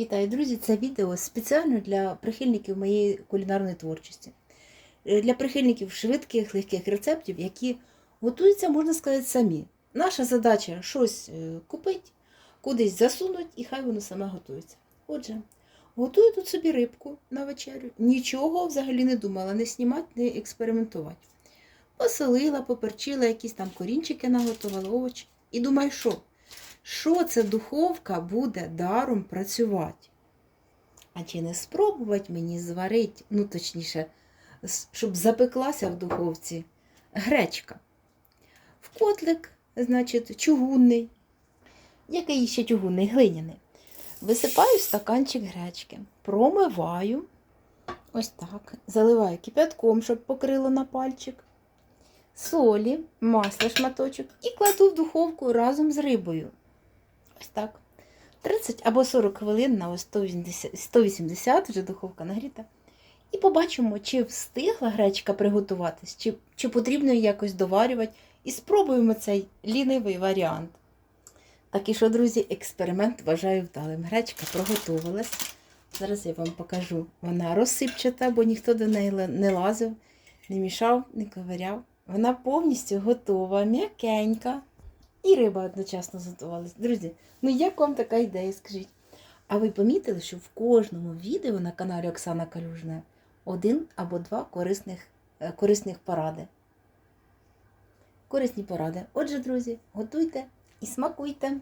Вітаю, друзі! Це відео спеціально для прихильників моєї кулінарної творчості, Е, для прихильників швидких, легких рецептів, які готуються, можна сказати, самі. Наша задача щось е, купити, кудись засунути, і хай воно саме готується. Отже, готую тут собі рибку на вечерю. Нічого взагалі не думала, не знімати, не експериментувати. Посолила, поперчила, якісь там корінчики наготувала, овочі. І думаю, що? Що ця духовка буде даром працювати? А чи не спробувати мені зварити, ну точніше, щоб запеклася в духовці гречка. В котлик, значить, чугунний. Який ще чугунний, глиняний. Висипаю в стаканчик гречки, промиваю. Ось так. Заливаю кипятком, щоб покрило на пальчик. Солі, масла шматочок і кладу в духовку разом з рибою. Ось так. 30 або 40 хвилин на ось 180, 180 вже духовка нагріта. І побачимо, чи встигла гречка приготуватись, чи, чи потрібно її якось доварювати. І спробуємо цей лінивий варіант. Так і що, друзі, експеримент вважаю вдалим. Гречка проготувалась. Зараз я вам покажу. Вона розсипчата, бо ніхто до неї не лазив, не мішав, не ковиряв. Вона повністю готова, м'якенька. І риба одночасно готувалась. Друзі, ну як вам така ідея, скажіть? А ви помітили, що в кожному відео на каналі Оксана Калюжна один або два корисних, е, корисних поради. Корисні поради. Отже, друзі, готуйте і смакуйте.